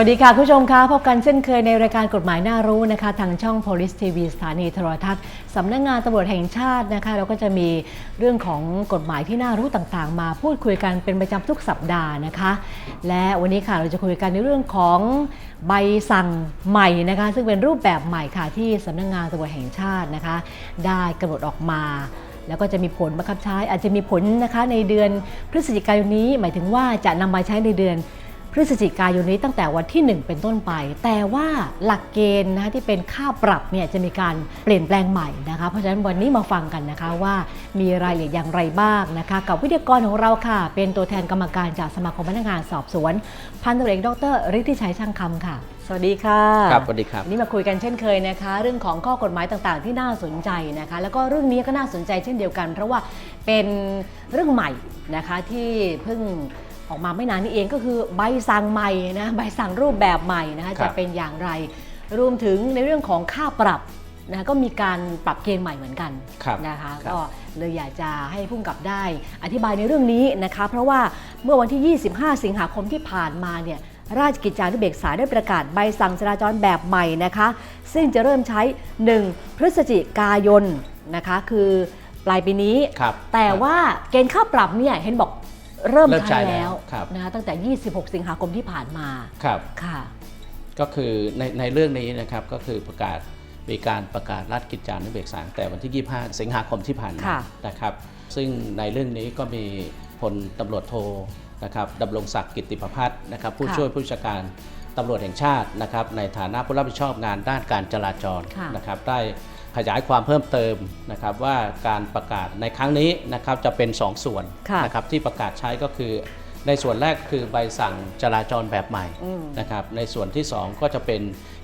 วัสดีค่ะคุณผู้ชมคะพบกันเช่นเคยในรายการกฎหมายน่ารู้นะคะ ทางช่อง Police TV สถานีโทรทัศน์สำนักงานตำรวจแห่งชาตินะคะ เราก็จะมีเรื่องของกฎหมายที่น่ารู้ต่างๆ มาพูดคุยกันเป็นประจำทุกสัปดาห์นะคะ และวันนี้ค่ะเราจะคุยกันในเรื่องของใบสั่งใหม่นะคะ ซึ่งเป็นรูปแบบใหม่ค่ะที่สำนักงานตำรวจแห่งชาตินะคะ ได้กำหนดออกมาแล้วก็จะมีผลบังคับใช้อาจจะมีผลนะคะในเดือนพฤศจิกายนนี้ หมายถึงว่าจะนำมาใช้ในเดือน พฤศจิกายนนี้ตั้งแต่วันที่ 1 เป็นต้นไป แต่ว่าหลักเกณฑ์นะคะที่เป็นค่าปรับเนี่ยจะมีการเปลี่ยนแปลงใหม่นะคะเพราะฉะนั้นวันนี้มาฟังกันนะคะว่ามีรายละเอียดอย่างไรบ้างนะคะกับวิทยากรของเราค่ะ เป็นตัวแทนกรรมการจากสมาคมพนักงานสอบสวน พันตำรวจเอกดรฤทธิชัยช่างคำค่ะสวัสดีค่ะครับสวัสดีครับวันนี้มาคุยกันเช่นเคยนะคะ เรื่องของข้อกฎหมายต่างๆ ที่น่าสนใจนะคะ แล้วก็เรื่องนี้ก็น่าสนใจเช่นเดียวกัน เพราะว่าเป็นเรื่องใหม่นะคะที่เพิ่ง ออกมาไม่นานนี้เองก็คือใบสั่งใหม่นะใบสั่งรูปแบบใหม่นะคะครับจะเป็นอย่างไร รวมถึงในเรื่องของค่าปรับนะก็มีการปรับเกณฑ์ใหม่เหมือนกันครับนะคะครับก็เลยอยากจะให้พุ่งกับได้ อธิบายในเรื่องนี้นะคะ เพราะว่าเมื่อวันที่ 25 สิงหาคมที่ผ่านมาเนี่ยราชกิจจานุเบกษาได้ประกาศใบสั่งจราจรแบบใหม่นะคะ ซึ่งจะเริ่มใช้ 1 พฤศจิกายนนะคะ คือปลายปีนี้ครับแต่ว่าเกณฑ์ค่าปรับเนี่ยเห็นบอก เริ่มเริ่มใช้ใช้แล้แล้ววครับนะคะตั้งแต่ 26 สิงหาคมที่ผ่านมาครับค่ะ ก็คือในในเรื่องนี้นะครับก็คือประกาศมีการประกาศราชกิจจานุเบกษาตั้งแต่วันที่ 25 สิงหาคมที่ผ่านมาค่ะนะครับ ซึ่งในเรื่องนี้ก็มีพลตำรวจโทนะครับดำรงศักดิ์กิตติประพัฒน์นะครับ ผู้ค่ะช่วยผู้จัดการตำรวจแห่งชาตินะครับ ในฐานะผู้รับผิดชอบงานด้านการจราจรค่ะนะครับได้ ขยายความเพิ่มเติมนะครับว่าการประกาศในครั้งนี้นะครับจะเป็น 2 ส่วนค่ะนะครับที่ประกาศใช้ก็คือ ในส่วนแรกคือใบสั่งจราจรแบบใหม่อืมนะครับในส่วนที่ 2 ก็จะเป็น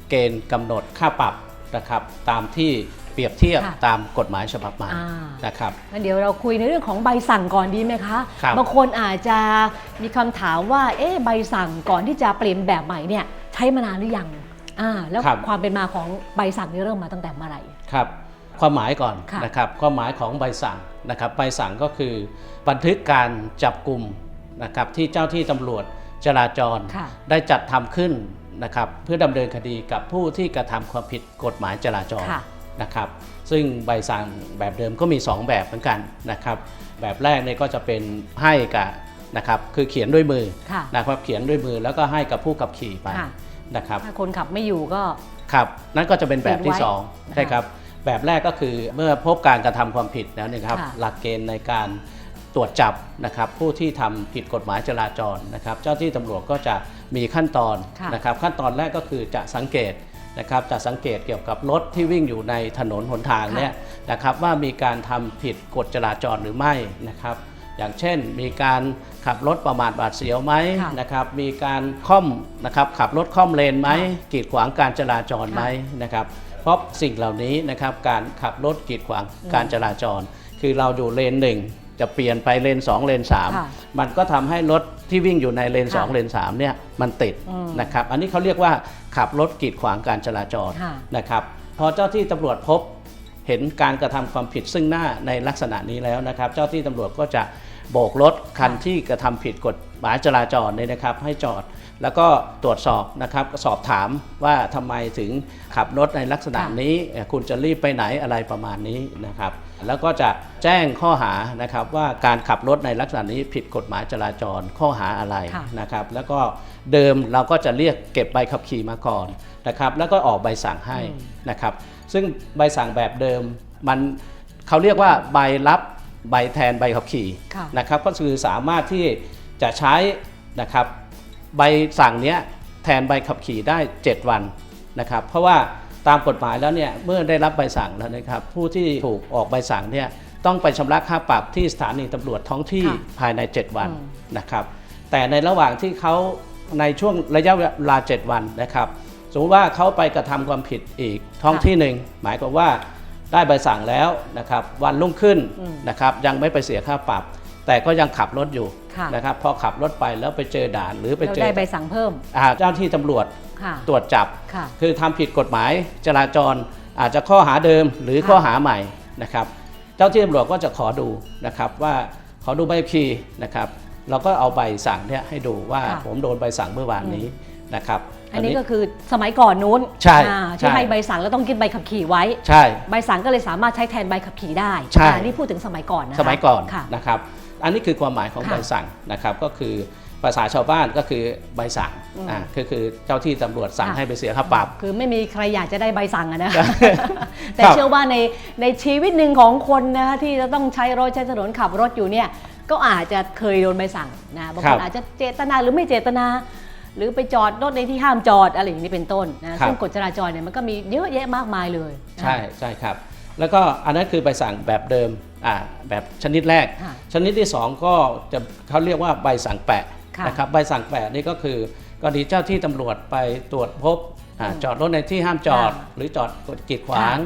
เกณฑ์กำหนดค่าปรับนะครับตามที่เปรียบเทียบค่ะตามกฎหมายฉบับใหม่อ่านะครับงั้นเดี๋ยวเราคุยในเรื่องของใบสั่งก่อนดีไหมคะครับบางคนอาจจะมีคำถามว่าเอ๊ะใบสั่งก่อนที่จะเปลี่ยนแบบใหม่เนี่ยใช้มานานหรือยังอ่าแล้วครับความเป็นมาของใบสั่งนี่เริ่มมาตั้งแต่เมื่อไหร่ ครับความหมายก่อนค่ะนะครับความหมายของใบสั่งนะครับใบสั่งก็คือบันทึกการจับกลุ่มนะครับที่เจ้าที่ตำรวจจราจรค่ะได้จัดทำขึ้นนะครับเพื่อดำเนินคดีกับผู้ที่กระทำความผิดกฎหมายจราจรค่ะนะครับซึ่งใบสั่งแบบเดิมก็มี 2 แบบเหมือนกันนะครับแบบแรกเนี่ยก็จะเป็นให้กับนะครับคือเขียนด้วยมือค่ะนะครับเขียนด้วยมือแล้วก็ให้กับผู้ขับขี่ไปค่ะนะครับถ้าคนขับไม่อยู่ก็ครับนั่นก็จะเป็นแบบที่ติดไว้สองใช่ครับ แบบแรกก็คือเมื่อพบการกระทำความผิดแล้วเนะครับค่ะหลักเกณฑ์ในการตรวจจับนะครับ ผู้ที่ทำผิดกฎหมายจราจรนะครับ เจ้าที่ตำรวจก็จะมีขั้นตอนค่ะนะครับ ขั้นตอนแรกก็คือจะสังเกตนะครับจะสังเกตเกี่ยวกับรถที่วิ่งอยู่ในถนนหนทางเนี่ยนะครับว่ามีการทำผิดกฎจราจรหรือไม่นะครับ อย่างเช่นมีการขับรถประมาทบาดเสียวไหมค่ะนะครับ มีการค่อมนะครับขับรถค่อมเลนไหมค่ะกีดขวางการจราจรไหมค่ะนะครับ เพราะสิ่งเหล่านี้นะครับการขับรถกีดขวางอืมการจราจร คือเราอยู่เลนหนึ่งจะเปลี่ยนไปเลน 2 เลนค่ะ3มันก็ทำให้รถที่วิ่งอยู่ในเลนค่ะ2เลน3เนี่ยมันติดอืมนะครับอันนี้เขาเรียกว่าขับรถกีดขวางการจราจรค่ะนะครับพอเจ้าที่ตำรวจพบเห็นการกระทำความผิดซึ่งหน้าในลักษณะนี้แล้วนะครับ เจ้าที่ตำรวจก็จะ โบกรถคันที่กระทำผิดกฎหมายจราจรเนี่ยนะครับ ให้จอดแล้วก็ตรวจสอบนะครับสอบถามว่าทำไมถึงขับรถในลักษณะนี้ คุณจะรีบไปไหนอะไรประมาณนี้นะครับ แล้วก็จะแจ้งข้อหานะครับว่าการขับรถในลักษณะนี้ผิดกฎหมายจราจรข้อหาอะไรนะครับ แล้วก็เดิมเราก็จะเรียกเก็บใบขับขี่มาก่อนนะครับ แล้วก็ออกใบสั่งให้นะครับ ซึ่งใบสั่งแบบเดิมมันเขาเรียกว่าใบรับ ใบแทนใบขับขี่ค่ะนะครับก็คือสามารถที่จะใช้นะครับใบสั่งเนี้ยแทนใบขับขี่ได้ 7 วันนะครับเพราะว่าตามกฎหมายแล้วเนี่ยเมื่อได้รับใบสั่งแล้วนะครับผู้ที่ถูกออกใบสั่งเนี่ยต้องไปชำระค่าปรับที่สถานีตำรวจท้องที่ค่ะภายใน 7 วันอืมนะครับแต่ในระหว่างที่เขาในช่วงระยะเวลา 7 วันนะครับสมมติว่าเขาไปกระทำความผิดอีกท้องที่หนึ่งหมายความว่า ได้ใบสั่งแล้วนะครับวันรุ่งขึ้นอืมนะครับยังไม่ไปเสียค่าปรับ แต่ก็ยังขับรถอยู่ค่ะนะครับพอขับรถไปแล้วไปเจอด่านหรือไปเราเจอได้ใบสั่งเพิ่มอ่าเจ้าที่ตำรวจค่ะตรวจจับค่ะคือทำผิดกฎหมายจราจรอาจจะข้อหาเดิมหรือค่ะข้อหาใหม่นะครับ เจ้าที่ตำรวจก็จะขอดูนะครับว่าขอดูใบขับขี่นะครับ เราก็เอาใบสั่งเนี่ยให้ดูว่าค่ะผมโดนใบสั่งเมื่อวานนี้นะครับ อันนี้ก็คือสมัยก่อนนู้นใช่อ่าใช่ที่ให้ใบสั่งแล้วต้องกินใบขับขี่ไว้ ใช่ ใบสั่งก็เลยสามารถใช้แทนใบขับขี่ได้ใช่ อ่านี่พูดถึงสมัยก่อนนะคะสมัยก่อนค่ะ นะครับ อันนี้คือความหมายของค่ะใบสั่งนะครับก็คือภาษาชาวบ้านก็คือใบสั่งอืมอ่าคือคือเจ้าที่ตำรวจสั่งค่ะ ให้ไปเสียค่าปรับ คือไม่มีใครอยากจะได้ใบสั่งอะนะครับแต่ครับเชื่อว่าในในชีวิตหนึ่งของคนนะคะที่จะต้องใช้รถใช้ถนนขับรถอยู่เนี่ยก็อาจจะเคยโดนใบสั่งนะบางคนอาจจะเจตนาหรือไม่เจตนา หรือไปจอดรถในที่ห้ามจอดอะไรอย่างนี้เป็นต้นนะซึ่งกฎจราจรเนี่ยมันก็มีเยอะแยะมากมายเลยนะใช่ใช่ครับ แล้วก็อันนั้นคือใบสั่งแบบเดิมอ่าแบบชนิดแรกค่ะชนิดที่ 2 ก็จะเขาเรียกว่าใบสั่งแปะค่ะนะครับใบสั่งแปะนี่ก็คือกรณีเจ้าที่ตำรวจไปตรวจพบอาอืมจอดรถในที่ห้ามจอดค่ะหรือจอดกีดขวาง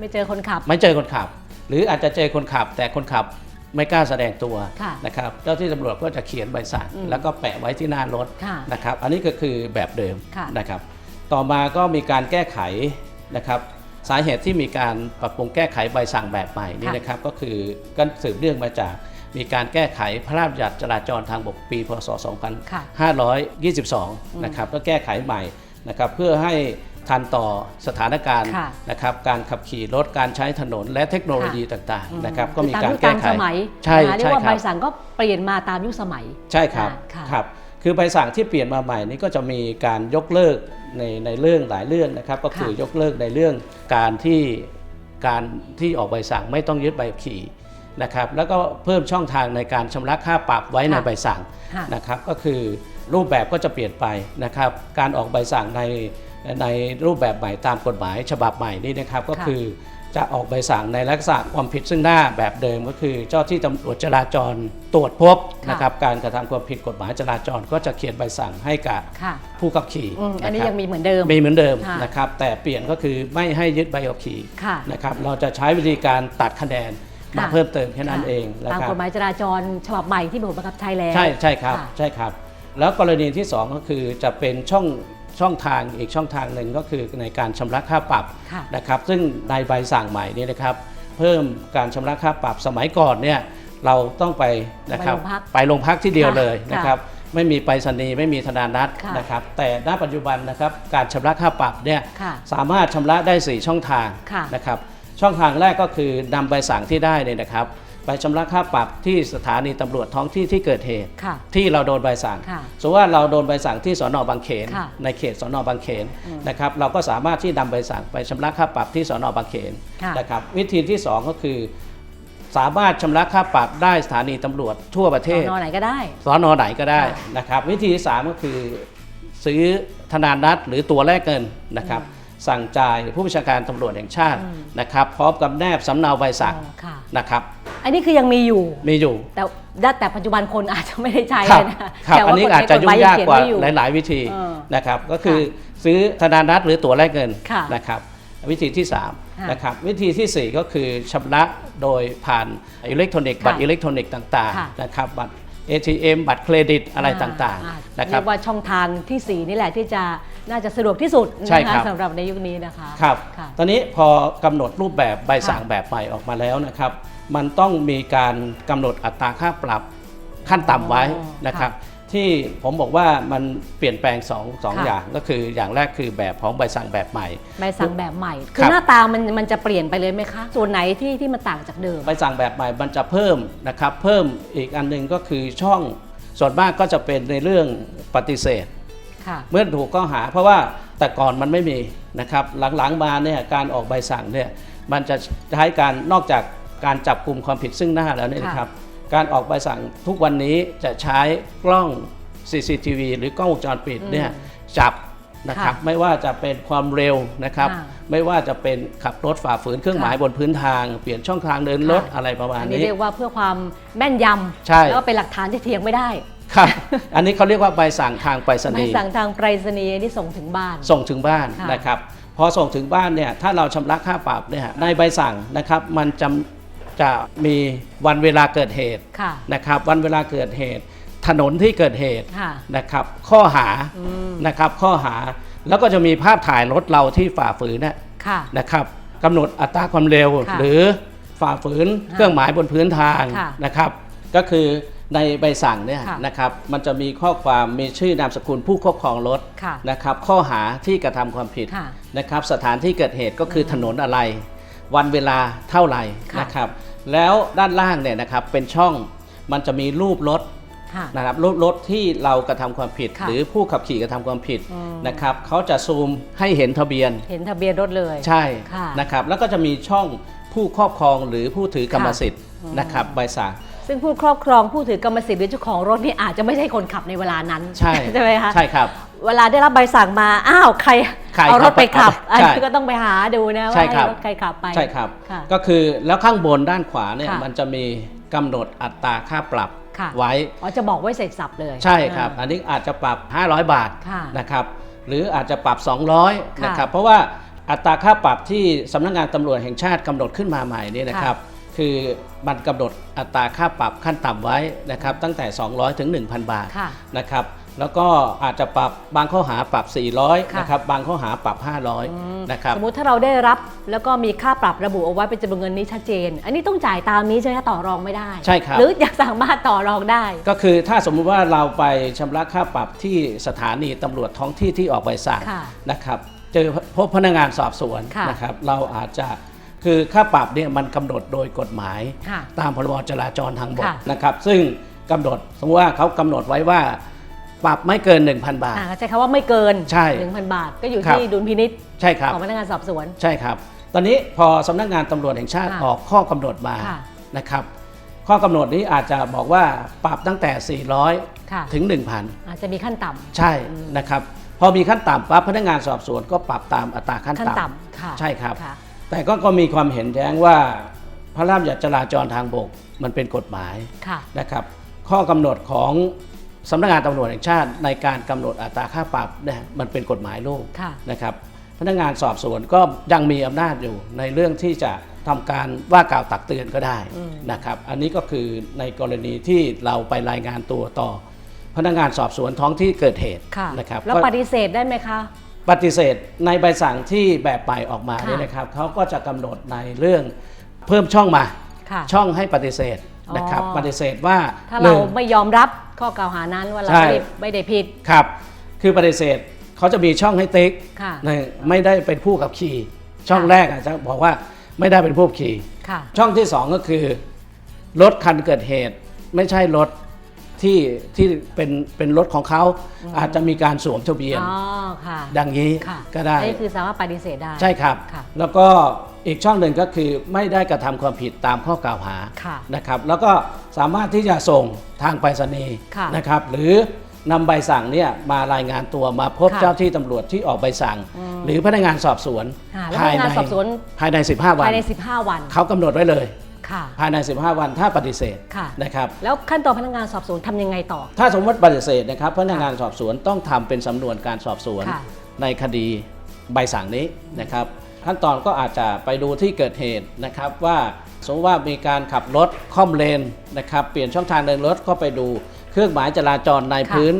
ไม่เจอคนขับ ไม่เจอคนขับ หรืออาจจะเจอคนขับ แต่คนขับ ไม่กล้าแสดงตัวค่ะนะครับเจ้าที่ตำรวจก็จะเขียนใบสั่งอืมแล้วก็แปะไว้ที่หน้ารถค่ะนะครับอันนี้ก็คือแบบเดิมค่ะนะครับต่อมาก็มีการแก้ไขนะครับสาเหตุที่มีการปรับปรุงแก้ไขใบสั่งแบบใหม่นี่ค่ะนะครับก็คือก็สืบเนื่องมาจากมีการแก้ไขพระราชบัญญัติจราจรทางบกปีพศค่ะ2522 นะครับก็แก้ไขใหม่นะครับเพื่อให้ ทันต่อสถานการณ์ค่ะนะครับการขับขี่รถการใช้ถนนและเทคโนโลยีต่างๆนะครับก็มีตามการยุคแก้ตามไขสมัยใช่นะคะเรียใช่กว่าคใบรับ สั่งก็เปลี่ยนมาตามยุคสมัย ใช่ครับค่ะครับ คือใบสั่งที่เปลี่ยนมาใหม่นี้ก็จะมีการยกเลิกในในเรื่องหลายเรื่องนะครับ ก็คือค่ะ ยกเลิกในเรื่องการที่การที่ออกใบสั่งไม่ต้องยึดใบขับขี่นะครับ แล้วก็เพิ่มช่องทางในการชำระค่าปรับไว้ในค่ะใบสั่ง ค่ะ นะครับก็คือรูปแบบก็จะเปลี่ยนไปนะครับ การออกใบสั่งใน ในรูปแบบใหม่ตามกฎหมายฉบับใหม่นี้นะครับก็ค่ะคือจะออกใบสั่งในลักษณะความผิดซึ่งหน้าแบบเดิมก็คือเจ้าที่ตำรวจจราจรตรวจพบค่ะนะครับการกระทำความผิดกฎหมายจราจรก็จะเขียนใบสั่งให้กับค่ะผู้ขับขี่อืมอันนี้ะครับยังมีเหมือนเดิมมีเหมือนเดิมค่ะนะครับแต่เปลี่ยนก็คือไม่ให้ยึดใบขับขี่ค่ะนะครับเราจะใช้วิธีการตัดคะแนนมาค่ะเพิ่มเติมแค่นั้นค่ะเองนะตามครับกฎหมายจราจรฉบับใหม่ที่มีผลบังคับใช้แล้วใช่ใช่ครับค่ะใช่ครับ แล้วกรณีที่ 2 ก็คือจะเป็นช่อง ช่องทางอีกช่องทางหนึ่งก็คือในการชำระค่าปรับค่ะนะครับ ซึ่งในใบสั่งใหม่นี้นะครับ เพิ่มการชำระค่าปรับสมัยก่อนเนี่ยเราต้องไปนะครับไปโรงพักไปโรงพักที่เดียวค่ะเลยค่ะนะครับไม่มีไปรษณีย์ไม่มีธนานัตค่ะนะครับ แต่ณปัจจุบันนะครับการชำระค่าปรับเนี่ยค่ะสามารถชำระได้ 4 ช่องทางค่ะนะครับ ช่องทางแรกก็คือนำใบสั่งที่ได้เนี่ยนะครับ ไปชำระค่าปรับที่สถานีตำรวจท้องที่ที่เกิดเหตุค่ะที่เราโดนใบสั่งค่ะสมมติว่าเราโดนใบสั่งที่สอนอบางเขนค่ะในเขตสอนอบางเขนอืมนะครับเราก็สามารถที่นำใบสั่งไปชำระค่าปรับที่สอนอบางเขนค่ะนะครับวิธีที่ 2 ก็คือสามารถชำระค่าปรับได้สถานีตำรวจทั่วประเทศนอนไหนก็ได้สอนอไหนก็ได้ค่ะนะครับวิธีที่สามก็คือซื้อธนานัตหรือตัวแลกเงินนะครับสั่งจ่ายผู้บัญชาการตำรวจแห่งชาติอืมนะครับพร้อมกับแนบสำเนาใบสั่งอ๋อค่ะนะครับ อันนี้คือยังมีอยู่ มีอยู่ แต่แต่ปัจจุบันคนอาจจะไม่ได้ใช้ครับเลยนะครับแต่อันว่านี้กฎอาจจะยุ่งยากกว่าในฎหมเขีนไอยู่หลาย ๆ วิธีเออนะครับก็คือซื้อธนานัตหรือตั๋วแลกเงินค่ะนะครับวิธีที่ค่ะ3นะครับวิธีทีสี่4 ก็คือชำระโดยผ่านอิเล็กทรอนิกส์ค่ะบัตรอิเล็กทรอนิกส์ต่างค่ะๆนะครับบัตร ATM บัตรเครดิตอะไรต่างอ่ๆนะคเรีรัยบกว่าช่องทางที่ 4 นี่แหละที่จะน่าจะสะดวกที่สุดใช่นะครัคะบสำหรับในยุคนี้นะคะครับค่ะตอนนี้พอกำหนดรูปแบบใบสั่งค่ะแบบใหม่ออกมาแล้วนะครับ มันต้องมีการกำหนดอัตราค่าปรับขั้นต่ำไว้อ๋อนะครับ ที่ผมบอกว่ามันเปลี่ยนแปลง2องสองค่ะ อย่างก็คืออย่างแรกคือแบบของใบสั่งแบบใหม่ ใบสั่งแบบใหม่ คืคอรับ หน้าตามันมันจะเปลี่ยนไปเลยไหมคะ ส่วนไหนที่ที่มันต่างจากเดิม ใบสั่งแบบใหม่มันจะเพิ่มนะครับ เพิ่มอีกอันหนึงก็คือช่องส่วนมากก็จะเป็นในเรื่องปฏิเสธ ค่ะ เมื่อถูกข้อหาเพราะว่าแต่ก่อนมันไม่มีนะครับหลังๆมาเนี่ยการออกใบสั่งเนี่ยมันจะใช้การนอกจาก การจับกลุ่มความผิดซึ่งหน้าแล้วเนี่ยค่ะนะครับ การออกใบสั่งทุกวันนี้จะใช้กล้อง CCTV หรือกล้องวงจรปิดเนี่ยจับนะครับค่ะไม่ว่าจะเป็นความเร็วนะครับค่ะไม่ว่าจะเป็นขับรถฝ่าฝืนเครื่องหมายค่ะบนพื้นทาง เปลี่ยนช่องทางเดินรถค่ะอะไรประมาณอันนี้นี้เรียกว่าเพื่อความแม่นยำใช่แล้วก็เป็นหลักฐานที่เถียงไม่ได้ครับอันนี้เขาเรียกว่าใบสั่งทางไปรษใบณีย์สั่งทางไปรษณีย์ที่ส่งถึงบ้าน ส่งถึงบ้านค่ะนะครับพอส่งถึงบ้านเนี่ยถ้าเราชำระค่าปรับเนี่ยในใบสั่งนะครับมันจะ จะมีวันเวลาเกิดเหตุค่ะ นะครับ วันเวลาเกิดเหตุ ถนนที่เกิดเหตุค่ะนะครับ ข้อหาอืม นะครับ ข้อหาแล้วก็จะมีภาพถ่ายรถเราที่ฝ่าฝืนเนยค่ะ นะครับกำหนดอัตราความเร็ว ค่ะหรือฝ่าฝืนเครื่องหมายบนพื้นทางค่ะนะครับ ก็คือในใบสั่งเนี่ยค่ะนะครับมันจะมีข้อความมีชื่อนามสกุลผู้ครอบครองรถค่ะนะครับข้อหาที่กระทำความผิดค่ะนะครับสถานที่เกิดเหตุก็คือถนนอะไร วันเวลาเท่าไหร่ค่ะนะครับ แล้วด้านล่างเนี่ยนะครับเป็นช่องมันจะมีรูปรถค่ะนะครับรูปรถที่เรากระทำความผิดค่ะหรือผู้ขับขี่กระทำความผิดอืมนะครับเขาจะซูมให้เห็นทะเบียน เห็นทะเบียนรถเลยใช่ค่ะนะครับแล้วก็จะมีช่องผู้ครอบครองหรือผู้ถือกรรมสิทธิ์อืมนะครับใบสั่ง ซึ่งผู้ครอบครองผู้ถือกรรมสิทธิ์หรือเจ้าของรถนี่อาจจะไม่ใช่คนขับในเวลานั้นใช่ใช่ไหมคะใช่ครับ เวลาได้รับใบสั่งมาอ้าวใครใครเอารถไปขับขับอันใช่นี้ก็ต้องไปหาดูนะใช่ว่าครับให้รถใครขับไปใช่ครับค่ะก็คือแล้วข้างบนด้านขวาเนี่ยค่ะมันจะมีกำหนดอัตราค่าปรับค่ะไว้อ๋อจะบอกไว้เสร็จสับเลย ใช่ครับอ่าอันนี้อาจจะปรับ 500 บาทค่ะนะครับหรืออาจจะปรับ 200ค่ะนะครับเพราะว่าอัตราค่าปรับที่สำนักงานตำรวจแห่งชาติกำหนดขึ้นมาใหม่นี่นะครับ คือมันกำหนดอัตราค่าปรับขั้นต่ำไว้นะครับตั้งแต่ 200 ถึง 1,000 บาทค่ะนะครับแล้วก็อาจจะปรับบางข้อหาปรับ 400ค่ะ นะครับบางข้อหาปรับอืม500นะครับ สมมุติถ้าเราได้รับแล้วก็มีค่าปรับระบุเอาไว้เป็นจำนวนเงินนี้ชัดเจน อันนี้ต้องจ่ายตามนี้ใช่ไหมคะต่อรองไม่ได้ใช่ครับ หรืออยากสามารถต่อรองได้ ก็คือถ้าสมมุติว่าเราไปชำระค่าปรับที่สถานีตำรวจท้องที่ที่ออกใบสั่งค่ะนะครับ เจอพบพนักงานสอบสวนค่ะ นะครับ เราอาจจะ คือค่าปรับเนี่ยมันกำหนดโดยกฎหมายค่ะตามพรบจราจรทางบกค่ะนะครับ ซึ่งกำหนดสมมติว่าเขากำหนดไว้ว่าปรับไม่เกิน 1,000 บาทอ่าใช้คำว่าไม่เกินใช่1,000 บาท ก็อยู่ครับที่ดุลพินิษใช่ครับของพนักงานสอบสวน ใช่ครับ ตอนนี้พอสำนักงานตำรวจแห่งชาติค่ะออกข้อกำหนดมาค่ะนะครับ ข้อกำหนดนี้อาจจะบอกว่าปรับตั้งแต่ 400ค่ะถึง 1,000 อาจจะมีขั้นต่ำใช่นะครับ พอมีขั้นต่ำปั๊บพนักงานสอบสวนก็ปรับตามอัตราขั้นขั้นต่ำต่ำค่ะใช่ครับค่ะ แต่ก็ก็มีความเห็นแย้งว่าพระราชบัญญัติจราจรทางบกมันเป็นกฎหมายค่ะ นะครับ ข้อกำหนดของสำนักงานตำรวจแห่งชาติในการกำหนดอัตราค่าปรับเนี่ยมันเป็นกฎหมายโลกค่ะ นะครับ พนักงานสอบสวนก็ยังมีอำนาจอยู่ในเรื่องที่จะทำการว่ากล่าวตักเตือนก็ได้อืม นะครับ อันนี้ก็คือในกรณีที่เราไปรายงานตัวต่อ พนักงานสอบสวนท้องที่เกิดเหตุค่ะ นะครับแล้วก็ ปฏิเสธได้ไหมคะ ปฏิเสธในใบสั่งที่แบบใหม่ออกมาค่ะเนี่ยนะครับเขาก็จะกำหนดในเรื่องเพิ่มช่องมาค่ะช่องให้ปฏิเสธนะครับอ๋อปฏิเสธว่าถ้าหเรานึ่งไม่ยอมรับข้อกล่าวหานั้นว่าเราใช่ไม่ได้ไม่ได้ผิดครับ คือปฏิเสธเขาจะมีช่องให้ติ๊กค่ะหนึ่งไม่ได้เป็นผู้ขับขี่ ช่องค่ะแรกอาจจะบอกว่าไม่ได้เป็นผู้ขับขี่ค่ะช่องที่สองก็คือรถคันเกิดเหตุไม่ใช่รถ ที่ที่เป็นเป็นรถของเขาอาจจะมีการสวมทะเบียน อ๋อค่ะดังนี้ค่ะก็ได้อันนี้คือสามารถปฏิเสธได้ ใช่ครับ ค่ะแล้วก็อีกช่องหนึ่งก็คือไม่ได้กระทำความผิดตามข้อกล่าวหาค่ะนะครับ แล้วก็สามารถที่จะส่งทางไปรษณีย์ค่ะนะครับ หรือนำใบสั่งเนี่ยมารายงานตัวมาพบค่ะเจ้าที่ตำรวจที่ออกใบสั่ง อืมหรือพนักงานสอบสวนค่ะแล้วพนักงานสอบสวน ภายใน 15 วันภายใน 15 วัน เขากำหนดไว้เลยค่ะ ภายใน 15 วันถ้าปฏิเสธค่ะนะครับแล้วขั้นตอนพนักงานสอบสวนทำยังไงต่อ ถ้าสมมติปฏิเสธนะครับพนักงานสอบสวนต้องทำเป็นสำนวนการสอบสวนค่ะในคดีใบสั่งนี้นะครับขั้นตอนก็อาจจะไปดูที่เกิดเหตุนะครับว่าสมมติว่ามีการขับรถค่อมเลนนะครับเปลี่ยนช่องทางเดินรถก็ไปดูเครื่องหมายจราจรในค่ะพื้น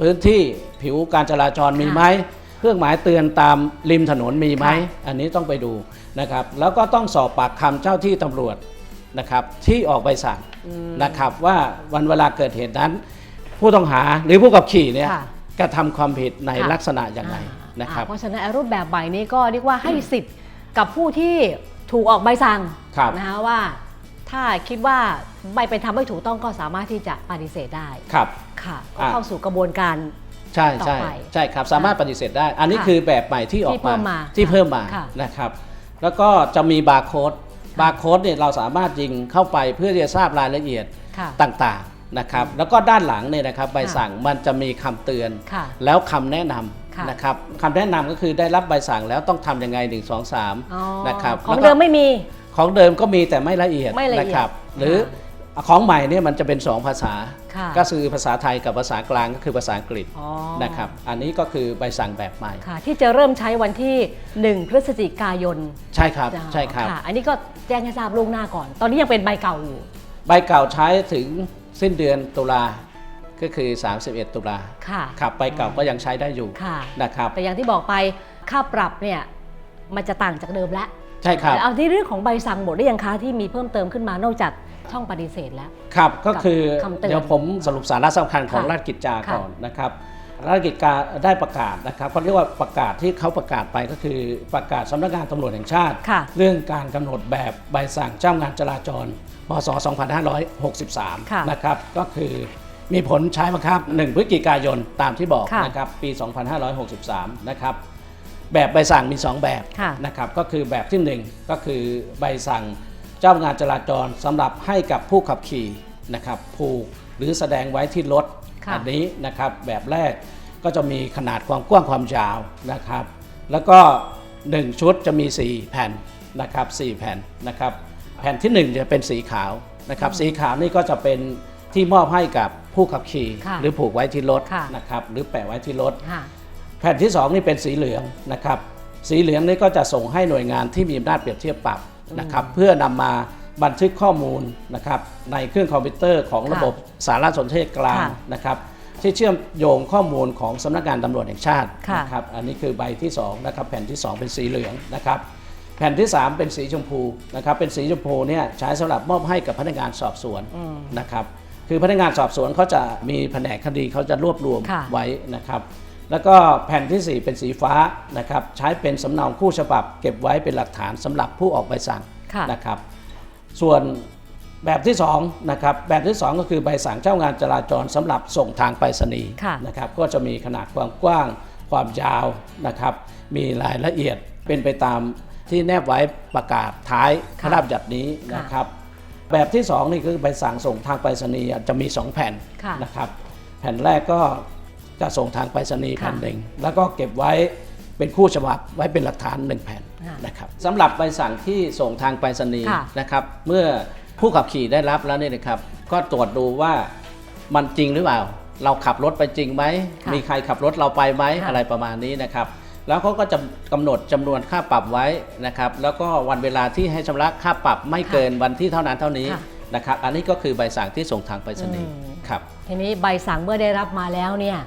พื้นที่ผิวการจราจรมีค่ะไหมเครื่องหมายเตือนตามริมถนนมีไหมค่ะอันนี้ต้องไปดูนะครับแล้วก็ต้องสอบปากคำเจ้าที่ตำรวจ นะครับที่ออกใบสั่งอืมนะครับว่าวันเวลาเกิดเหตุนั้น ผู้ต้องหาหรือผู้ขับขี่เนี่ยค่ะ กระทำความผิดในค่ะลักษณะอย่างไรอ่านะครับ อ่าเพราะฉะนั้นไอ้รูปแบบใหม่นี้ก็เรียกว่าให้สิทธิ์กับผู้ที่ถูกออกใบสั่งครับนะคะว่า ถ้าคิดว่าไม่เป็นทำไม่ถูกต้องก็สามารถที่จะปฏิเสธได้ครับ ค่ะก็อ่า เข้าสู่กระบวนการ ใช่ใช่ต่อไปใช่ครับสามารถปฏิเสธได้ อันนี้ค่ะคือแบบใหม่ที่ออกที่เพิ่มมาที่ค่ะเพิ่มมาค่ะ นะครับ แล้วก็จะมีบาร์โค้ด บาร์โค้ดเนี่ยเราสามารถยิงเข้าไปเพื่อที่จะทราบรายละเอียดค่ะต่างๆนะครับแล้วก็ด้านหลังเนี่ยนะครับใบค่ะสั่งมันจะมีคำเตือนค่ะแล้วคำแนะนค่ะำนะครับคำแนะนำก็คือได้รับใบสั่งแล้วต้องทำยังไง 1 2อ๋อ3นะครับของแล้วก็เดิมไม่มีของเดิมก็มีแต่ไม่ละเอียดไม่ละเอียดนะครับหรือค่ ของใหม่เนี่ยมันจะเป็น 2 ภาษา ค่ะก็คือภาษาไทยกับภาษากลางก็คือภาษาอังกฤษอ๋อ นะครับ อันนี้ก็คือใบสั่งแบบใหม่ ค่ะที่จะเริ่มใช้วันที่ 1 พฤศจิกายนใช่ครับ ใช่ครับะอันนี้ก็แจ้งให้ทราบล่วงหน้าก่อน ตอนนี้ยังเป็นใบเก่าอยู่ ใบเก่าใช้ถึงสิ้นเดือนตุลา ก็คือ 31 ตุลาค่ะ ครับ ใบเก่าก็ยังใช้ได้อยู่ค่ะ นะครับ แต่อย่างที่บอกไปค่าปรับเนี่ยมันจะต่างจากเดิมแล้วใช่ครับเอาที่เรื่องของใบสั่งหมดได้ยังคะที่มีเพิ่มเติมขึ้นมานอกจาก ช่องปฏิเสธแล้ว ครับ ก็คือกับคำเตือนเดี๋ยวผมสรุปสาระสำคัญของค่ะราชกิจจาก่อนค่ะนะครับราชกิจจาได้ประกาศนะครับเขาเรียกว่าประกาศที่เขาประกาศไปก็คือประกาศสำนักงานตำรวจแห่งชาติค่ะเรื่องการกำหนดแบบใบสั่งเจ้างานจราจรพศค่ะ2563 นะครับก็คือมีผลใช้บังคับ 1 พฤศจิกายนตามที่บอกค่ะนะครับปี 2563 นะครับแบบใบสั่งมี 2 แบบค่ะนะครับก็คือแบบที่ 1 ก็คือใบสั่งเจ้างานจราจรสำหรับให้กับผู้ขับขี่นะครับผูกหรือแสดงไว้ที่รถค่ะอันี้นะครับ แบบแรกก็จะมีขนาดความกว้างความยาวนะครับ แล้วก็ 1 ชุดจะมี 4 แผ่นนะครับ4แผ่นนะครับ แผ่นที่ 1 จะเป็นสีขาวนะครับ สีขาวนี่ก็จะเป็นที่มอบให้กับผู้ขับขี่ หรือผูกไว้ที่รถนะครับ หรือแปะไว้ที่รถแผ่นที่ 2 นี่เป็นสีเหลืองนะครับ สีเหลืองนี่ก็จะส่งให้หน่วยงานที่มีอำนาจเปรียบเทียบปรับ นะครับเพื่อนำมาบันทึกข้อมูลนะครับในเครื่องคอมพิวเตอร์ของระบบสารสนเทศกลางค่ะนะครับที่เชื่อมโยงข้อมูลของสำนักงานตำรวจแห่งชาติค่ะนะครับอันนี้คือใบที่2นะครับแผ่นที่ 2 เป็นสีเหลืองนะครับแผ่นที่ 3 เป็นสีชมพูนะครับเป็นสีชมพูเนี่ยใช้สำหรับมอบให้กับพนักงานสอบสวนอืมนะครับคือพนักงานสอบสวนเขาจะมีแผนกคดีเขาจะรวบรวมค่ะไว้นะครับ แล้วก็แผ่นทีสี่ 4 เป็นสีฟ้านะครับใช้เป็นสำเนาคู่ฉบับ เก็บไว้เป็นหลักฐานสำหรับผู้ออกใบสั่งค่ะนะครับ ส่วนแบบที่2นะครับแบบที่ 2 ก็คือใบสั่งเจ้างานจราจรสำหรับส่งทางไปรษณีย์ค่ะ นะครับก็จะมีขนาดความกว้างความยาวนะครับมีรายละเอียดเป็นไปตามที่แนบไว้ประกาศท้ายพระราชบัญญัตินี้นะครับ แบบที่ 2 นี่คือใบสั่งส่งทางไปรษณีย์จะมี 2 แผ่นค่ะ นะครับแผ่นแรกก็ จะส่งทางไปรษณีย์ค่ะแผ่นหนึ่งแล้วก็เก็บไว้เป็นคู่ฉบับไว้เป็นหลักฐานหนึ่งแผ่นค่ะนะครับสำหรับใบสั่งที่ส่งทางไปรษณีย์ค่ะนะครับ เมื่อผู้ขับขี่ได้รับแล้วเนี่ยนะครับ ก็ตรวจดูว่ามันจริงหรือเปล่า เราขับรถไปจริงไหมค่ะมีใครขับรถเราไปไหมค่ะอะไรประมาณนี้นะครับ แล้วเขาก็จะกำหนดจำนวนค่าปรับไว้นะครับ แล้วก็วันเวลาที่ให้ชำระค่าปรับไม่เกินวันที่เท่านั้นเท่านี้ค่ะนะครับ อันนี้ก็คือใบสั่งที่ส่งทางไปรษณีย์อืมครับ ทีนี้ใบสั่งเมื่อได้รับมาแล้วเนี่ย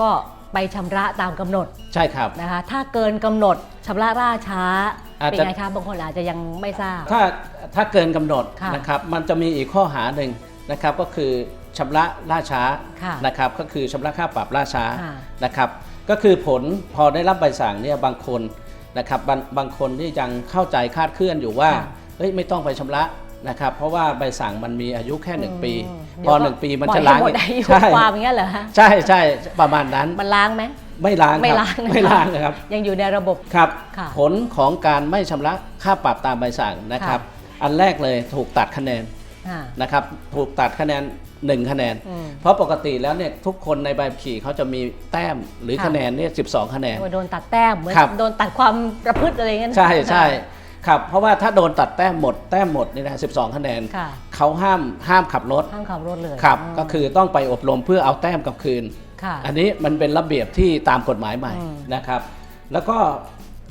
ก็ไปชำระตามกำหนดใช่ครับ นะคะ ถ้าเกินกำหนดชำระล่าช้า อาจเป็นจะไงคะบางคนอาจจะยังไม่ทราบ ถ้าถ้าเกินกำหนดค่ะ นะครับมันจะมีอีกข้อหาหนึ่งนะครับก็คือชำระล่าช้าค่ะ นะครับก็คือชำระค่าปรับล่าช้าค่ะ นะครับก็คือผลพอได้รับใบสั่งเนี่ยบางคนนะครับบางบางคนที่ยังเข้าใจคาดเคลื่อนอยู่ว่าค่ะ เฮ้ยไม่ต้องไปชำระ นะครับเพราะว่าใบสั่งมันมีอายุแค่หนึ่งปีอืมพอเดี๋ยวก็หนึ่งปีมันปล่จะอยล้างให้หมดอายุใช่ความอย่างเงี้ยเหรอฮะใช่ใช่ประมาณนั้นมันล้างไหมไม่ล้างไม่ครับล้างนะคะไม่ล้างนะครับ ยังอยู่ในระบบครับค่ะผลของการไม่ชำระค่าปรับตามใบสั่งนะครับ อันแรกเลยถูกตัดคะแนนอ่านะครับถูกตัดคะแนน1คะแนนอืมเพราะปกติแล้วเนี่ยทุกคนในใบขับขี่เขาจะมีแต้มหรือค่ะคะแนนเนี่ย12คะแนนโดนตัดแต้มเหมือนครับโดนตัดความประพฤติอะไรเงี้ยใช่ใช่ ครับเพราะว่าถ้าโดนตัดแต้มหมดแต้มหมดนี่นะ12คะแนนค่ะเขาห้ามห้ามขับรถห้ามขับรถเลยครับมก็คือต้องไปอบรมเพื่อเอาแต้มกลับคืนค่ะอันนี้มันเป็นระเบียบที่ตามกฎหมายใหม่อืมนะครับ แล้วก็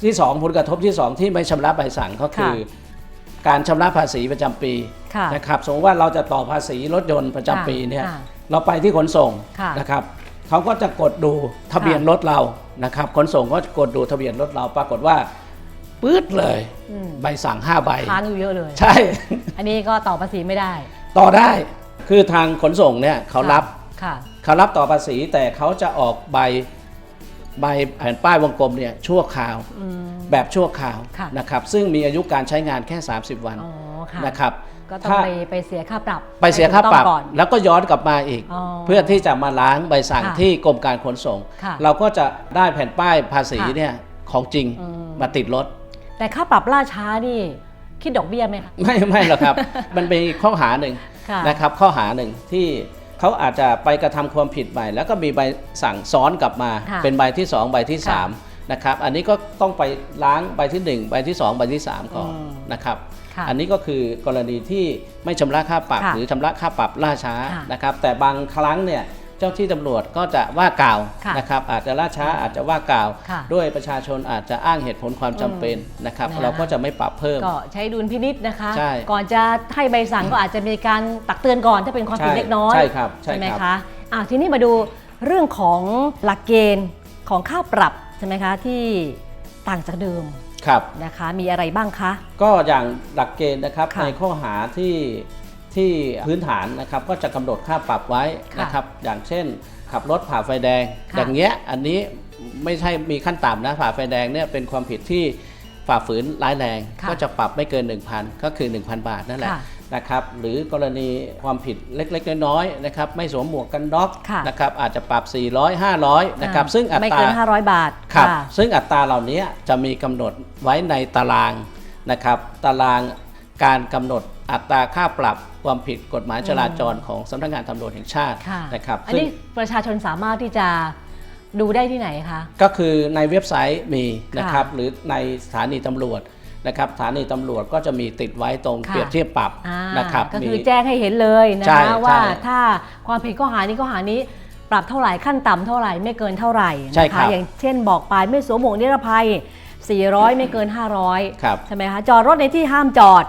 ที่ 2 ผลกระทบที่ 2 ที่ไม่ชำระใบสั่งก็คือ การชำระภาษีประจำปีค่ะนะครับสมมติว่าเราจะต่อภาษีรถยนต์ประจำค่ะปีเนี่ยค่ะเราไปที่ขนส่งค่ะนะครับเขาก็จะกดดูทะเบียนรถเรานะครับขนส่งก็กดดูทะเบียนรถเราปรากฏว่า ปื๊ดเลยอืมใบสั่ง5ใบ ค้างอยู่เยอะเลย ใช่ อันนี้ก็ต่อภาษีไม่ได้ต่อได้คือทางขนส่งเนี่ยเขารับค่ะ เขารับต่อภาษีแต่เขาจะออกใบใบแผ่นป้ายวงกลมเนี่ยชั่วคราวอืม แบบชั่วคราวค่ะ นะครับซึ่งมีอายุการใช้งานแค่ 30 วันอ๋อค่ะนะครับก็ต้องถ้าไปไปเสียค่าปรับไปเสียค่าปรับ ให้ถูกต้องก่อน แล้วก็ย้อนกลับมาอีก อ๋อเพื่อที่จะมาล้างใบสั่งค่ะที่กรมการขนส่ง ค่ะเราก็จะได้แผ่นป้ายภาษีค่ะเนี่ยของจริงอืม มาติดรถ แต่ค่าปรับล่าช้านี่ คิดดอกเบี้ยไหมคะ ไม่ไม่หรอกครับ มันเป็นข้อหาหนึ่งค่ะนะครับ ข้อหาหนึ่งที่เขาอาจจะไปกระทำความผิดใหม่แล้วก็มีใบสั่งซ้อนกลับมา ค่ะเป็นใบที่ 2 ใบที่ค่ะ3นะครับ อันนี้ก็ต้องไปล้างใบที่1 ใบที่ 2 ใบที่ 3 ก่อนอืมนะครับ ค่ะอันนี้ก็คือกรณีที่ไม่ชำระค่าปรับค่ะหรือชำระค่าปรับล่าช้าค่ะ นะครับ แต่บางครั้งเนี่ย เจ้าที่ตำรวจก็จะว่ากล่าวค่ะนะครับอาจจะล่าช้าอาจจะว่ากล่าว ค่ะด้วยประชาชนอาจจะอ้างเหตุผลความจำเป็นนะครับ นะคะ เราก็จะไม่ปรับเพิ่ม ก็ใช้ดุลพินิษนะคะ ใช่ ก่อนจะให้ใบสั่งก็อาจจะมีการตักเตือนก่อนถ้าเป็นความผิดใช่เล็กน้อย ใช่ครับใช่ไหมครับ คะอ่าทีนี้มาดูเรื่องของหลักเกณฑ์ของค่าปรับใช่ไหมคะที่ต่างจากเดิมครับ นะคะ มีอะไรบ้างคะ ก็อย่างหลักเกณฑ์นะครับค่ะในข้อหาที่ ที่พื้นฐานนะครับก็จะกำหนดค่าปรับไว้ค่ะนะครับอย่างเช่น ขับรถผ่าไฟแดงค่ะอย่างเงี้ยอันนี้ไม่ใช่มีขั้นต่ำนะผ่าไฟแดงเนี่ยเป็นความผิดที่ฝ่าฝืนร้ายแรงค่ะก็จะปรับไม่เกิน 1,000 ก็คือ 1,000 บาทนั่นแหละค่ะนะครับหรือกรณีความผิดเล็กๆ น้อยๆนะครับไม่สวมหมวกกันน็อกค่ะนะครับอาจจะปรับ 400 500นะครับซึ่งอัไม่ตราเกิน 500 บาทครับค่ะซึ่งอัตราเหล่านี้จะมีกำหนดไว้ในตารางนะครับตาราง การกำหนดอัตราค่าปรับความผิดกฎหมายจราจรของสำนักงานตำรวจแห่งชาติค่ะนะครับอันซึ่งนี้ประชาชนสามารถที่จะดูได้ที่ไหนคะ ก็คือในเว็บไซต์มีนะครับค่ะหรือในสถานีตำรวจนะครับสถานีตำรวจก็จะมีติดไว้ตรงค่ะเปรียบเทียบปรับอ่านะครับก็คือมีแจ้งให้เห็นเลยนะใช่คะใช่ว่าถ้าความผิดข้อหานี้ข้อหานี้ปรับเท่าไหร่ขั้นต่ำเท่าไหร่ไม่เกินเท่าไหร่ใช่นะครัคะบอย่างเช่นบอกไปไม่สวมหมวกนิรภัย 400 ไม่เกิน 500ครับใช่ไหมคะจอดรถในที่ห้ามจอด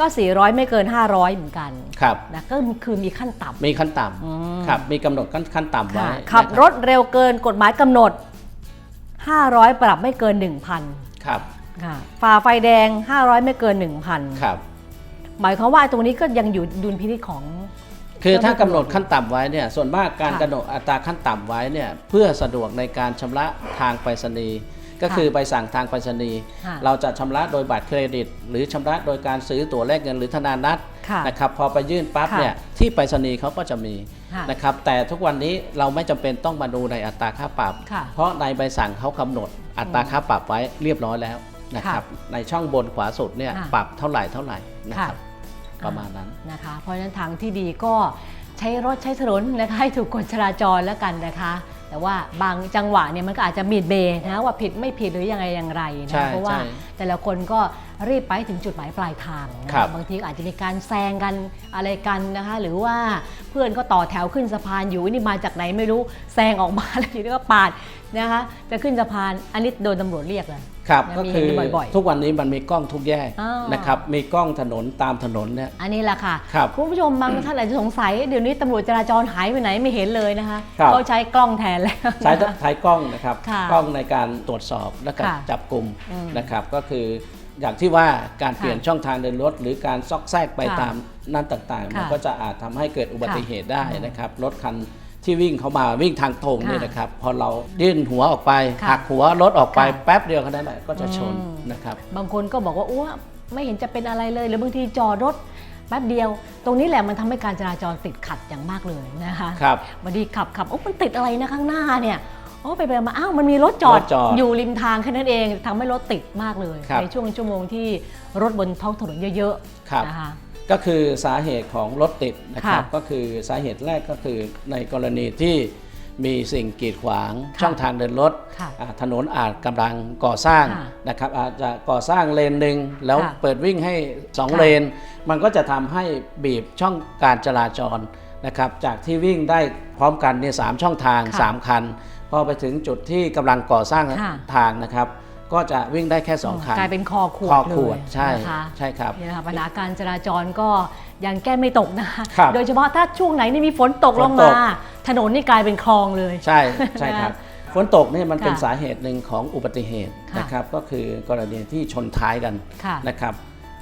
ก็ 400 ไม่เกิน 500 เหมือนกันครับนะก็คือมีขั้นต่ำมีขั้นต่อืมำครับมีกำหนดขั้นขั้นต่ำไว้ค่ะนะขับครถเร็วเกินกฎหมายกำหนด 500 ปรับไม่เกิน 1,000ครับค่ะฝ่าไฟแดง 500 ไม่เกิน 1,000ครับหมายความว่าตรงนี้ก็ยังอยู่ดุลพินิจของ คือถ้าเจ้าหน้าที่กำหนดขั้นต่ำไว้เนี่ยส่วนมากการค่ะกำหนดอัตราขั้นต่ำไว้เนี่ยเพื่อสะดวกในการชำระทางไปรษณีย์ ก็ค่ะคือใบสั่งทางไปรษณีย์ค่ะเราจะชำระโดยบัตรเครดิต หรือชำระโดยการซื้อตั๋วแลกเงินหรือธนานัตค่ะนะครับพอไปยื่นปั๊บค่ะเนี่ยที่ไปรษณีย์เขาก็จะมีค่ะนะครับแต่ทุกวันนี้เราไม่จำเป็นต้องมาดูในอัตราค่าปรับค่ะเพราะในใบสั่งเขากำหนดอัตราค่าปรับไว้เรียบร้อยแล้วนะครับในช่องบนขวาสุดเนี่ยค่ะปรับเท่าไหร่เท่าไหร่นะครับค่ะประมาณนั้นนะคะเพราะฉะนั้นทางที่ดีก็ใช้รถใช้ถนนนะคะให้ถูกกฎจราจรแล้วกันนะคะ แต่ว่าบางจังหวะเนี่ยมันก็อาจจะมีดเบย์นะว่าผิดไม่ผิดหรือยังไงอย่างไรใช่นะเพราะว่าใช่แต่ละคนก็รีบไปถึงจุดหมายปลายทางนะครับบางทีอาจจะมีการแซงกันอะไรกันนะคะ หรือว่าเพื่อนก็ต่อแถวขึ้นสะพานอยู่นี่มาจากไหนไม่รู้แซงออกมาแล้วทีนี้ก็ปาดนะคะ จะขึ้นสะพานอันนี้โดนตำรวจเรียกเลย ครับนะก็มีคือเห็นบ่อยๆทุกวันนี้มันมีกล้องทุกแยกอ่านนะครับมีกล้องถนนตามถนนเนี่ยอันนี้แหละค่ะครับณผู้ชมบางท่านอาจจะสงสัยเดี๋ยวนี้ตำรวจจราจรหายไปไหนไม่เห็นเลยนะคะครับเขาใช้กล้องแทนแล้วใช้นะคะใช้กล้องนะครับค่ะกล้องในการตรวจสอบและการค่ะจับกลุ่มอืมนะครับก็คืออย่างที่ว่าการค่ะเปลี่ยนช่องทางเดินรถ หรือการซอกแซกไปค่ะตามนั่นต่างๆ มันค่ะก็จะอาจทำให้เกิดอุบัติเหตุได้ค่ะนะครับรถคัน ที่วิ่งเข้ามาวิ่งทางตรงเนี่ยค่ะนะครับ พอเรายื่นหัวออกไปค่ะหักหัวรถออกไปค่ะแป๊บเดียวแค่นั้นแหละก็จะชนอืมนะครับ บางคนก็บอกว่าอ้วไม่เห็นจะเป็นอะไรเลย หรือบางทีจอดรถแป๊บเดียว ตรงนี้แหละมันทำให้การจราจรติดขัดอย่างมากเลยนะคะครับบางทีขับขับโอ้มันติดอะไรนะข้างหน้าเนี่ยโอ้ไปไปมาอ้าวมันมีรถจอดรถจอดอยู่ริมทางแค่นั้นเองทำให้รถติดมากเลยครับในช่วงชั่วโมงที่รถบนท้องถนนเยอะครับๆนะคะ ก็คือสาเหตุของรถติดนะครับค่ะก็คือสาเหตุแรกก็คือในกรณีที่มีสิ่งกีดขวางค่ะช่องทางเดินรถค่ะอ่าถนนอาจกำลังก่อสร้างค่ะนะครับอาจจะก่อสร้างเลนหนึ่งแล้วค่ะเปิดวิ่งให้2ค่ะเลน มันก็จะทำให้บีบช่องการจราจรนะครับจากที่วิ่งได้พร้อมกันเนี่ยสามช่องทางค่ะ3คัน พอไปถึงจุดที่กำลังก่อสร้างค่ะทางนะครับ ก็จะวิ่งได้แค่ 2คันกลายเป็นคอขวดคอเลขวดยใช่นะคะใช่ครับเนี่ยนะคะปัญหาการจราจรก็ยังแก้ไม่ตกนะคะครับโดยเฉพาะถ้าช่วงไหนนี่มีฝนตกฝลนงตมากถนนนี่กลายเป็นคลองเลย ใช่ใช่ครับนะฝนตกนี่มันเป็นค่ะสาเหตุหนึ่งของอุบัติเหตุค่ะนะครับก็คือกรณีที่ชนท้ายกันค่ะนะครับ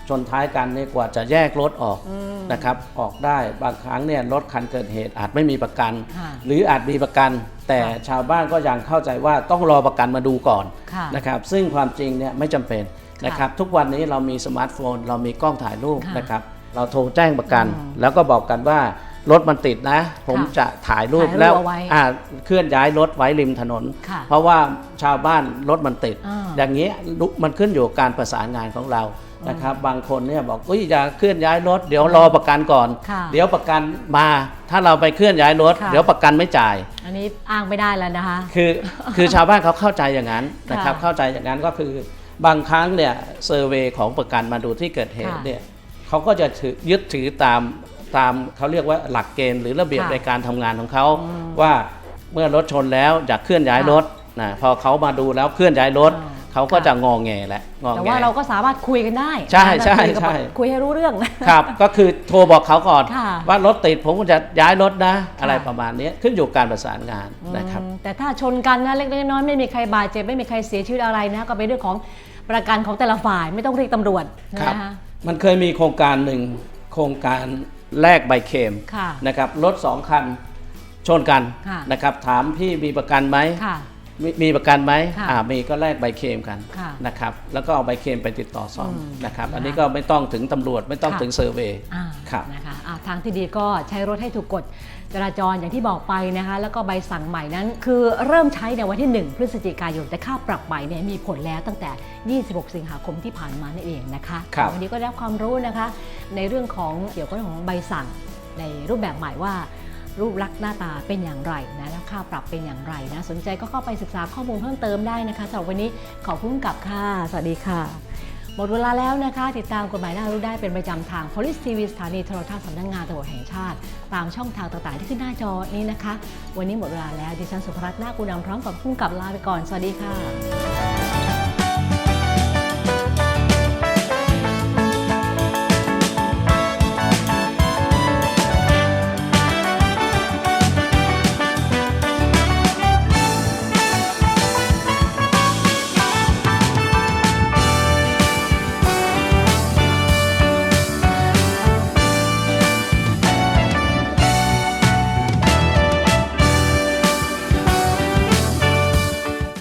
ชนท้ายกันเนี่ยกว่าจะแยกรถออกอืมนะครับออกได้บางครั้งเนี่ยรถคันเกิดเหตุอาจไม่มีประกันค่ะหรืออาจมีประกัน แต่ค่ะชาวบ้านก็ยังเข้าใจว่าต้องรอประกันมาดูก่อนค่ะนะครับซึ่งความจริงเนี่ยไม่จำเป็นค่ะนะครับทุกวันนี้เรามีสมาร์ทโฟน เรามีกล้องถ่ายรูปค่ะนะครับเราโทรแจ้งประกันอืมแล้วก็บอกกันว่ารถมันติดนะ ผมค่ะจะถ่ายรูปถ่ายรูปแล้วเอาไว้อ่าเคลื่อนย้ายรถไว้ริมถนนค่ะเพราะว่าชาวบ้านรถมันติดอ่าอย่างนี้ลุมันขึ้นอยู่กับการประสานงานของเรา นะครับบางคนเนี่ยบอกอุ้ยอย่าเคลื่อนย้ายรถ เดี๋ยวรอประกันก่อนค่ะเดี๋ยวประกันมาถ้าเราไปเคลื่อนย้ายรถค่ะเดี๋ยวประกันไม่จ่าย อันนี้อ้างไม่ได้แล้วนะคะ คือคือชาวบ้านเขาเข้าใจอย่างนั้นนะครับค่ะเข้าใจอย่างนั้นก็คือบางครั้งเนี่ยเซอร์เวยของประกันมาดูที่เกิดเหตุค่ะเนี่ยเขาก็จะถือยึดถือตามตามเขาเรียกว่าหลักเกณฑ์หรือระเบียบค่ะในการทำงานของเขาอืมว่าเมื่อรถชนแล้วอยากเคลื่อนย้ายค่ะรถนะพอเขามาดูแล้วเคลื่อนย้ายรถอ่า เขาก็จะงองแงแหละงองแต่แงว่าเราก็สามารถคุยกันได้ใช่นะใช่คุยกับใช่คุยให้รู้เรื่องครับ ก็คือโทรบอกเขาก่อนค่ะว่ารถติดผมก็จะย้ายรถนะ อะไรค่ะประมาณนี้ขึ้นอยู่กับการประสานงานนะครับอืมแต่ถ้าชนกันนะเล็กๆน้อยๆไม่มีใครบาดเจ็บไม่มีใครเสียชีวิตอะไรนะก็เป็นเรื่องของประกันของแต่ละฝ่ายไม่ต้องเรียกตำรวจครับนะคะมันเคยมีโครงการหนึ่งโครงการแลกใบเคลมค่ะนะครับรถสองคันชนกันค่ะนะครับถามพี่มีประกันไหมค่ะ มมีประกันไหมค่ะอ่ามีก็แลกใบเคลมกันค่ะนะครับ แล้วก็เอาใบเคลมไปติดต่อซ่อมอืมนะครับนะคะอันนี้ก็ไม่ต้องถึงตำรวจไม่ต้องค่ะ ถึงเซอร์เวย์ อ่าครับนะคะอ่าทางที่ดีก็ใช้รถให้ถูกกฎจราจรอย่างที่บอกไปนะคะ แล้วก็ใบสั่งใหม่นั้น คือเริ่มใช้ในวันที่ 1 พฤศจิกายน แต่ค่าปรับใหม่เนี่ยมีผลแล้วตั้งแต่ 26 สิงหาคมที่ผ่านมานั่นเองนะคะครับ วันนี้ก็ได้รับความรู้นะคะ ในเรื่องของเกี่ยวกับเรื่องของใบสั่งในรูปแบบใหม่ว่า รูปลักษณ์หน้าตาเป็นอย่างไรนะแล้วค่าปรับเป็นอย่างไรนะสนใจก็เข้าไปศึกษาข้อมูลเพิ่มเติมได้นะคะสำหรับวันนี้ขอบคุณกับค่ะ สวัสดีค่ะ หมดเวลาแล้วนะคะ ติดตามกฎหมายน่ารู้ได้เป็นประจำทาง Police TV สถานีโทรทัศน์สำนักงานตำรวจแห่งชาติ ตามช่องทางต่างๆ ที่ขึ้นหน้าจอนี้นะคะ วันนี้หมดเวลาแล้วดิฉันสุภรัตน์นาคกุณำพร้อมกับผู้กำกับลาไปก่อนสวัสดีค่ะ